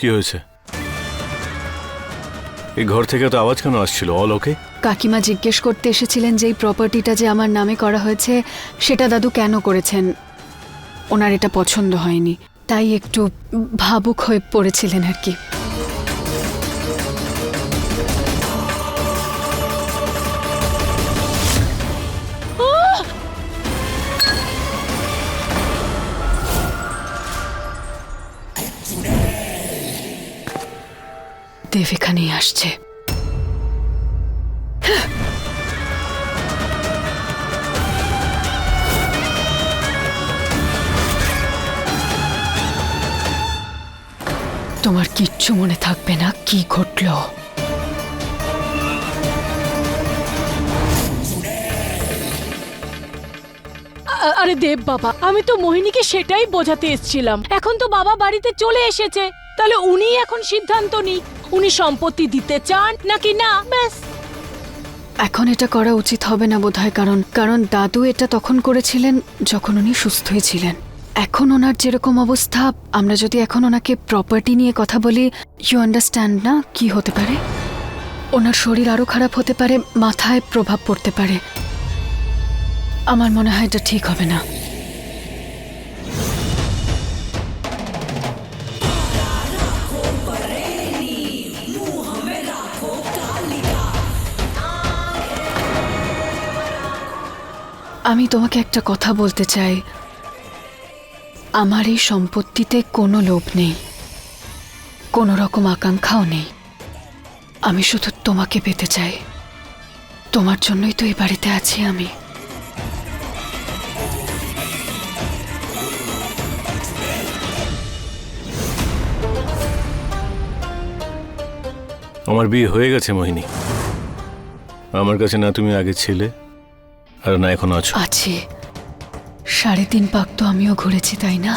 কি হয়েছে? এই ঘর থেকে তো আওয়াজ কেন আসছিল? All okay. কাকিমা জিজ্ঞেস করতে এসেছিলেন যে এই প্রপার্টিটা যে আমার নামে করা হয়েছে, সেটা দাদু কেন করেছেন? ওনার এটা পছন্দ হয়নি। তাই একটু ভাবুক হয়ে পড়েছিলেন আর কি। দেব এখানেই আসছে। তোমার কিচ্ছু মনে থাকবে না, কি ঘটলো? আরে দেব বাবা, আমি তো মোহিনীকে সেটাই বোঝাতে এসেছিলাম। এখন তো বাবা বাড়িতে চলে এসেছে। তাহলে উনি এখন সিদ্ধান্ত নিক। উনি সম্পত্তি দিতে চান নাকি না? ব্যাস। এখন এটা করা উচিত হবে না বোধহয়, কারণ কারণ দাদু এটা তখন করেছিলেন যখন উনি সুস্থই ছিলেন। এখন ওনার যেরকম অবস্থা, আমরা যদি এখন ওনাকে প্রপার্টি নিয়ে কথা বলি ইউ আন্ডারস্ট্যান্ড না কি হতে পারে? ওনার শরীর আরও খারাপ হতে পারে, মাথায় প্রভাব পড়তে পারে। আমার মনে হয় এটা ঠিক হবে না। আমি তোমাকে একটা কথা বলতে চাই। আমার এই সম্পত্তিতে কোনো লোভ নেই। কোনো রকম আকাঙ্ক্ষাও নেই। আমি শুধু তোমাকে পেতে চাই। তোমার জন্যই তো এই বাড়িতে আছি আমি। আমার বিয়ে হয়ে গেছে, মোহিনী। আমার কাছে না তুমি আগে ছিলে আর না এখন আছো? আছি। সাড়ে তিন পাক তো আমিও ঘুরেছি তাই না?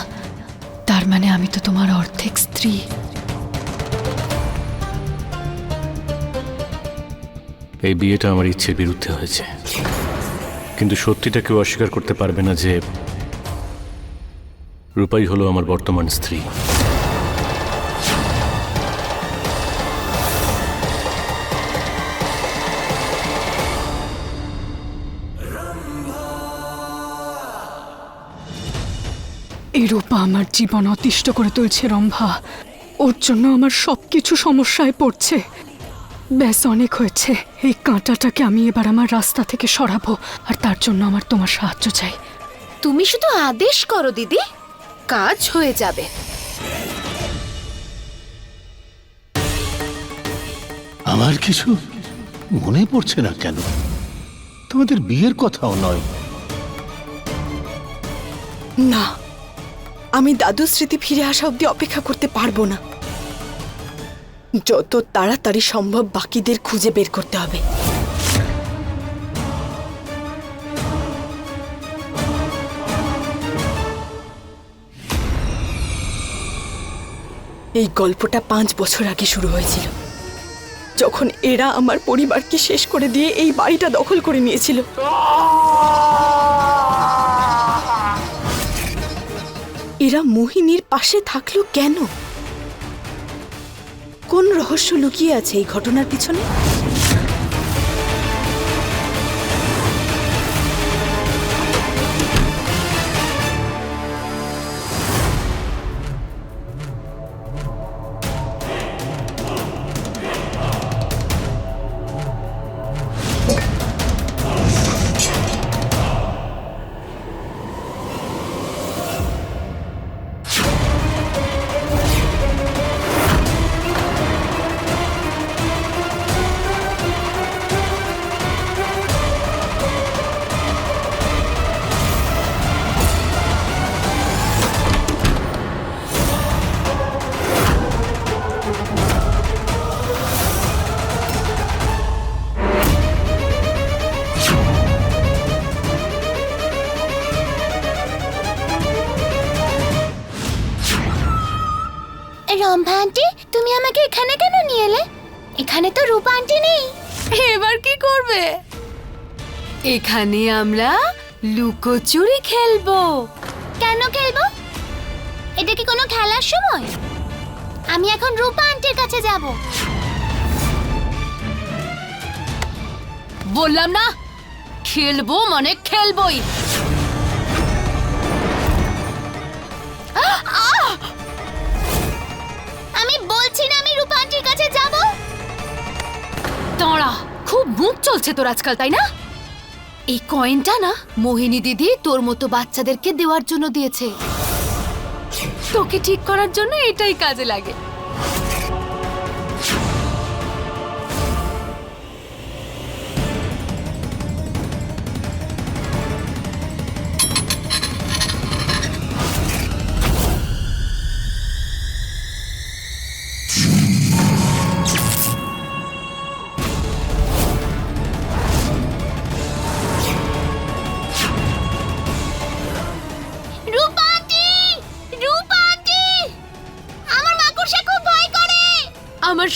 তার মানে আমি তো তোমার অর্ধেক স্ত্রী। এই বিয়েটা আমার ইচ্ছের বিরুদ্ধে হয়েছে। কিন্তু সত্যিটা কেউ অস্বীকার করতে পারবে না যে রূপাই হলো আমার বর্তমান স্ত্রী। রূপা আমার জীবন অতিষ্ঠ করে তুলছে রম্ভা। ওর জন্য আমার সব কিছু সমস্যায় পড়ছে। ব্যাস অনেক হয়েছে। এই কাঁটাটাকে আমি এবার আমার রাস্তা থেকে সরাবো আর তার জন্য আমার তোমার সাহায্য চাই। তুমি শুধু আদেশ করো দিদি। কাজ হয়ে যাবে। আমার কিছু মনে পড়ছে না কেন? তোমাদের বিয়ের কথাও নয়। না আমি দাদুর স্মৃতি ফিরে আসা অবধি অপেক্ষা করতে পারব না। যত তাড়াতাড়ি সম্ভব বাকিদের খুঁজে বের করতে হবে। এই গল্পটা পাঁচ বছর আগে শুরু হয়েছিল। যখন এরা আমার পরিবারকে শেষ করে দিয়ে এই বাড়িটা দখল করে নিয়েছিল। এরা মোহিনীর পাশে থাকল কেন? কোন রহস্য লুকিয়ে আছে এই ঘটনার পিছনে? এখানে তো রূপা আন্টি নেই। এবার কি করবে? এখানে আমরা লুকোচুরি খেলব। কেন খেলব? এটা কি কোনো খেলার সময়? আমি এখন রূপা আন্টির কাছে যাব। বললাম না খেলব মানে খেলবোই। লাগছে তোর আজকাল, তাই না? এই কয়েনটা না মোহিনী দিদি তোর মতো বাচ্চাদেরকে দেওয়ার জন্য দিয়েছে। তোকে ঠিক করার জন্য এটাই কাজে লাগে।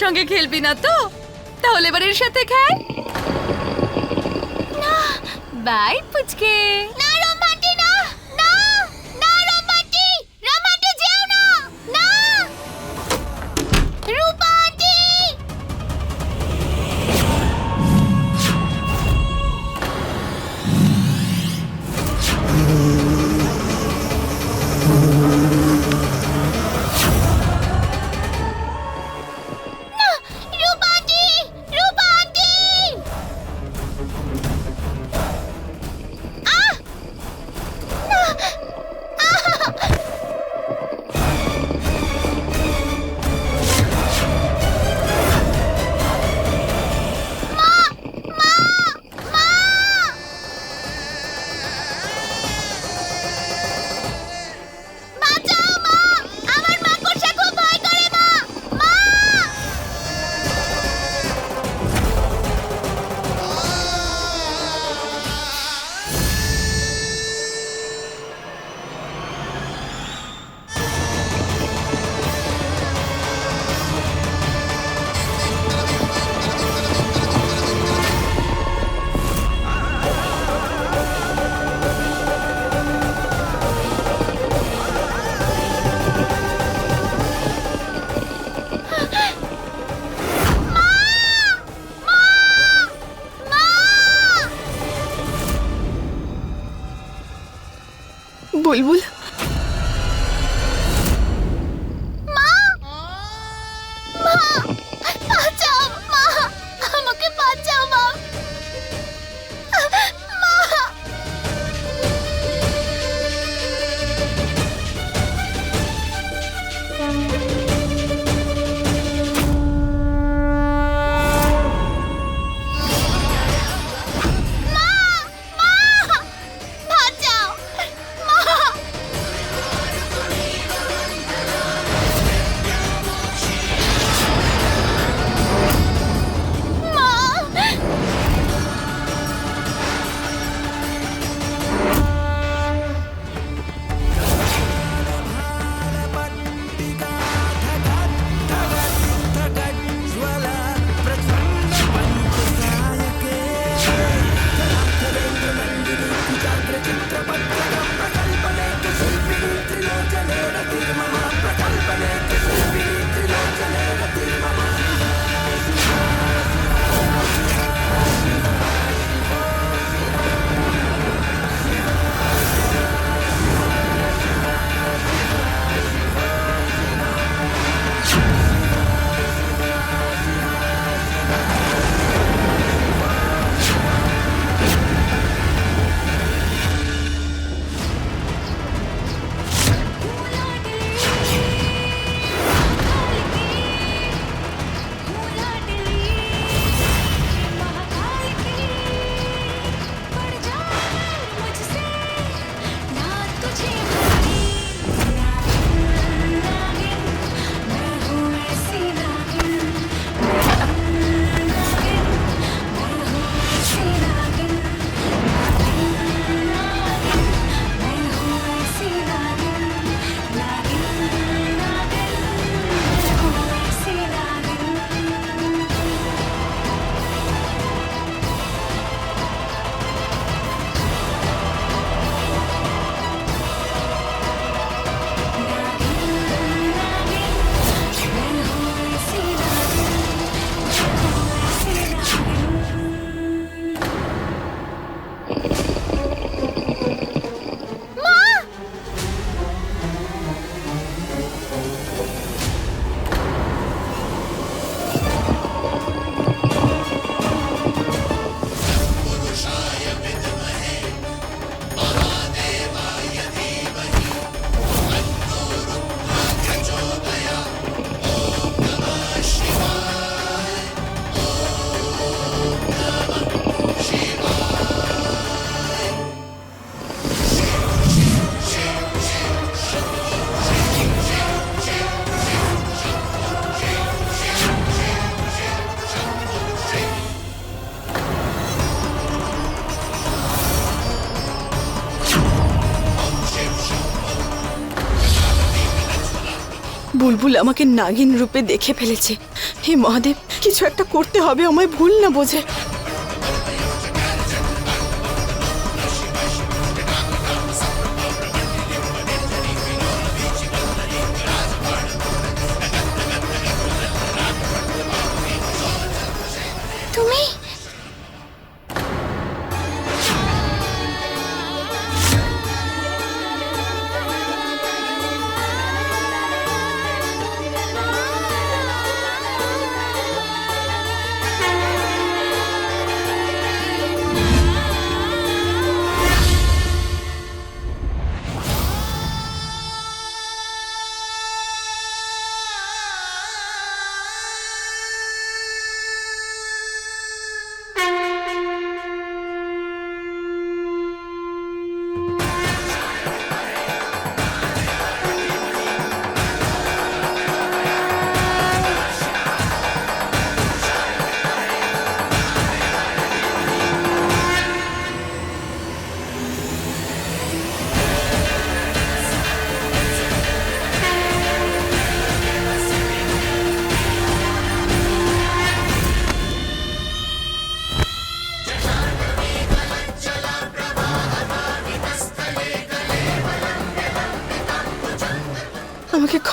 সঙ্গে খেলবি না তো? তাহলে এবার এর সাথে খেল। বাই পুচকে। বুলবুল আমাকে নাগিন রূপে দেখে ফেলেছে। হে মহাদেব, কিছু একটা করতে হবে, আমায় ভুল না বোঝে।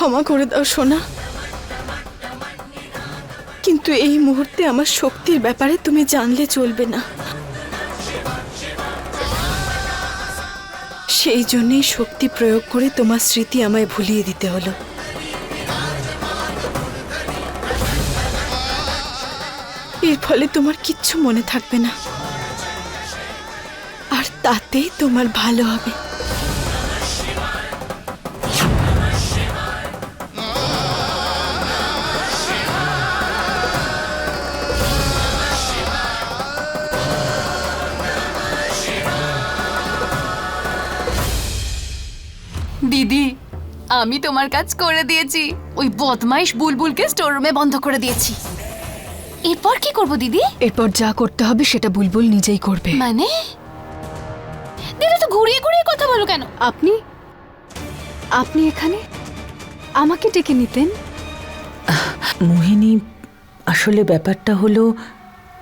ক্ষমা করে দাও, সোনা। কিন্তু এই মুহূর্তে আমার শক্তির ব্যাপারে তুমি জানলে চলবে না। সেই জন্যই শক্তি প্রয়োগ করে তোমার স্মৃতি আমায় ভুলিয়ে দিতে হলো। এর ফলে তোমার কিচ্ছু মনে থাকবে না। আর তাতেই তোমার ভালো হবে। আমি তোমার কাজ করে দিয়েছি। ওই বদমাইশ বুলবুলকে স্টোর রুমে বন্ধ করে দিয়েছি। এরপর কি করব দিদি? এরপর যা করতে হবে সেটা বুলবুল নিজেই করবে। মানে? দিদি তো ঘুরিয়ে ঘুরিয়ে কথা বলো কেন? আপনি? আপনি এখানে? আমাকে ডেকে নিতেন? মোহিনী আসলে ব্যাপারটা হলো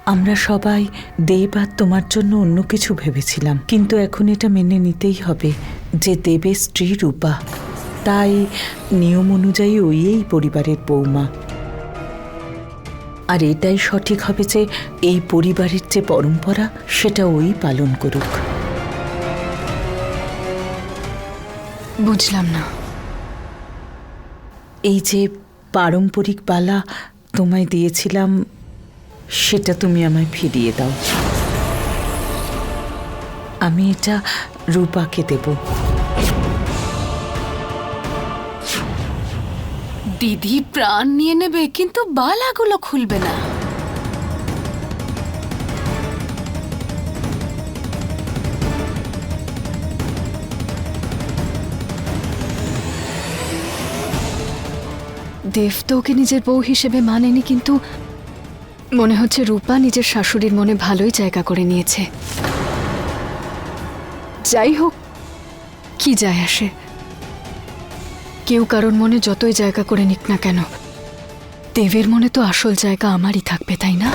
আমরা সবাই দেব আর তোমার জন্য অন্য কিছু ভেবেছিলাম। কিন্তু এখন এটা মেনে নিতেই হবে যে দেবের স্ত্রী রূপা। তাই নিয়ম অনুযায়ী ওই এই পরিবারের বৌমা। আর এটাই সঠিক হবে যে এই পরিবারের যে পরম্পরা সেটা ওই পালন করুক। বুঝলাম না। এই যে পারম্পরিক বালা তোমায় দিয়েছিলাম সেটা তুমি আমায় ফিরিয়ে দাও। আমি এটা রূপাকে দেব। দিদি প্রাণ নিয়ে নেবে, কিন্তু বালাগুলো খুলবে না। দেব তো ওকে নিজের বউ হিসেবে মানেনি, কিন্তু মনে হচ্ছে রূপা নিজের শাশুড়ির মনে ভালোই জায়গা করে নিয়েছে। যাই হোক, কি যায় আসে। কেউ কারণ মনে যতই জায়গা করে নিক না কেন দেবের মনে তো আসল জায়গা আমারই থাকবে তাই না?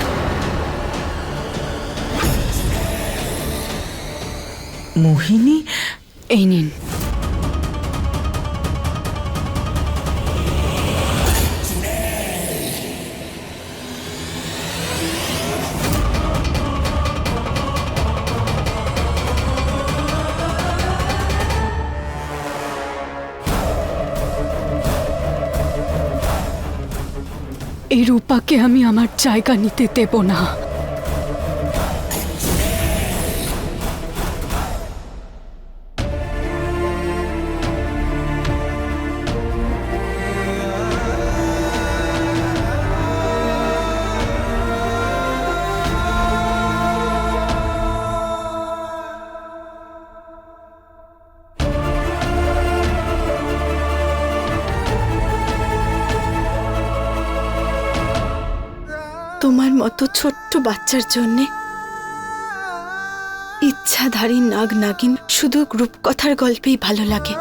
মোহিনী? এই নিন। এই রূপাকে আমি আমার জায়গা নিতে দেব না। মতো ছোট্ট বাচ্চার জন্যে? ইচ্ছাধারী নাগ নাগিন শুধু রূপকথার গল্পেই ভালো লাগে।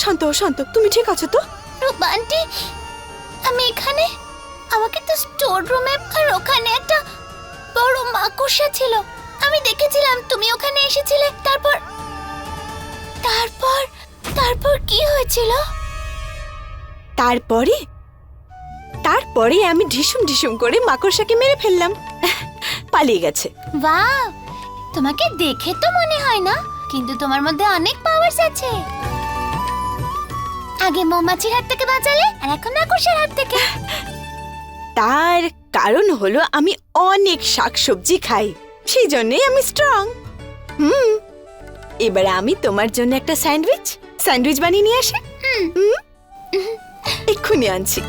শান্ত শান্ত তুমি ঠিক আছো তো? রূপা আন্টি আমি এখানে। আমাকে তো স্টোর রুমে আর ওখানে একটা বড় মাকড়সা ছিল। আমি দেখেছিলাম তুমি ওখানে এসেছিলে। তারপর তারপর তারপর কি হয়েছিল? তারপরে? তারপরে আমি ঢিসুম ঢিসুম করে মাকড়সাকে মেরে ফেললাম। পালিয়ে গেছে। বাহ তোমাকে দেখে তো মনে হয় না কিন্তু তোমার মধ্যে অনেক পাওয়ার্স আছে। আগে মৌমাছির হাত থেকে বাঁচালে আর এখন মাকড়সার হাত থেকে। তার কারণ হলো আমি অনেক শাকসবজি খাই সেই জন্যই আমি স্ট্রং হুম এবার আমি তোমার জন্য একটা স্যান্ডউইচ স্যান্ডউইচ বানিয়ে নিয়ে আসি। হুম এক্ষুনি আনছি।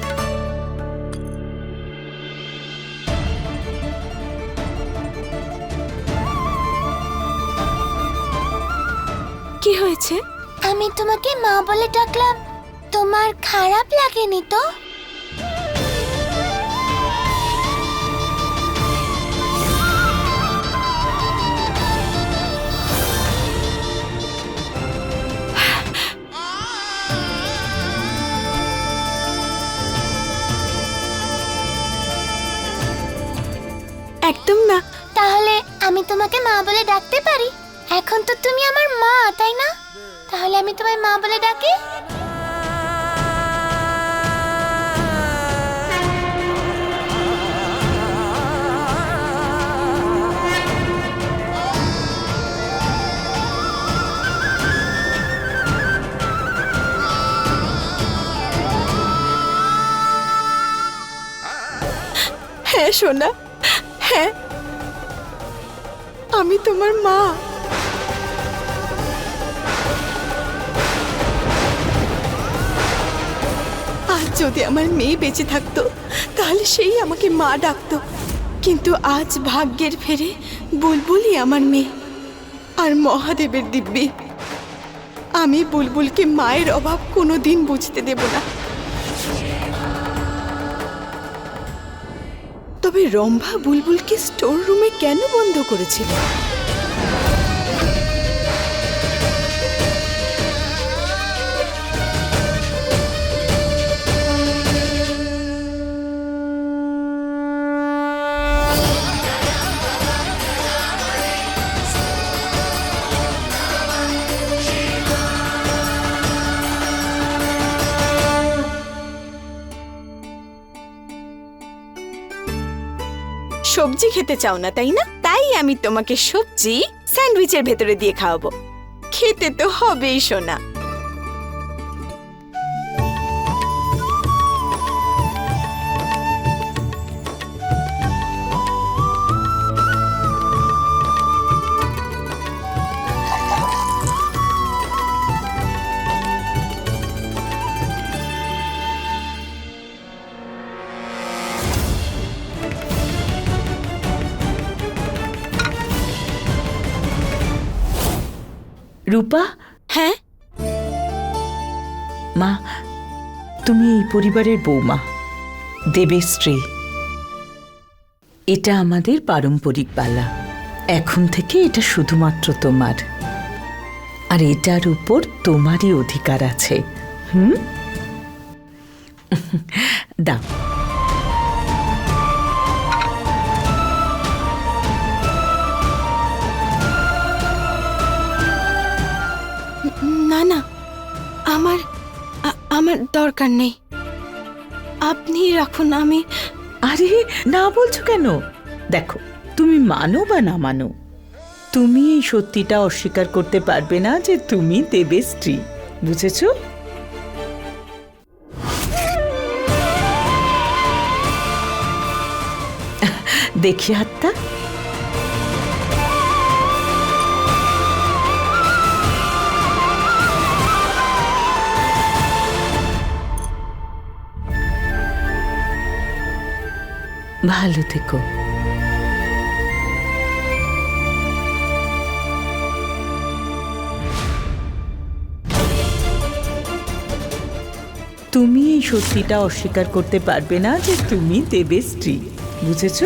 কি হয়েছে? আমি তোমাকে মা বলে ডাকলাম। তোমার খারাপ লাগেনি তো? একদম না। তাহলে আমি তোমাকে মা বলে ডাকতে পারি? এখন তো তুমি আমার মা তাই না? তাহলে আমি তোমায় মা বলে ডাকি? সোনা হ্যাঁ আমি তোমার মা। আজ যদি আমার মেয়ে বেঁচে থাকতো, তাহলে সেই আমাকে মা ডাকতো। কিন্তু আজ ভাগ্যের ফেরে বুলবুলই আমার মেয়ে আর মহাদেবের দিব্যি। আমি বুলবুলকে মায়ের অভাব কোনো দিন বুঝতে দেব না। তবে রম্ভা বুলবুলকে স্টোর রুমে কেন বন্ধ করেছিল? সবজি খেতে চাও না, তাই না? তাই আমি তোমাকে সবজি স্যান্ডউইচের ভেতরে দিয়ে খাওয়াবো। খেতে তো হবেই, সোনা। পরিবারের বৌমা, দেবের স্ত্রী। এটা আমাদের পারম্পরিক পালা এখন থেকে এটা শুধুমাত্র তোমার। আর এটার উপর তোমারই অধিকার আছে। হুম? না আমার আমার দরকার নেই। আপনি রাখুন, আমি আরে, না বলছো কেন? দেখো, তুমি মানো বা না মানো, তুমি এই সত্যিটা অস্বীকার করতে পারবে না যে তুমি দেবের স্ত্রী, বুঝেছ? দেখি হাতটা ভালো থেকো। তুমি এই সত্যিটা অস্বীকার করতে পারবে না যে তুমি দেবের স্ত্রী বুঝেছ?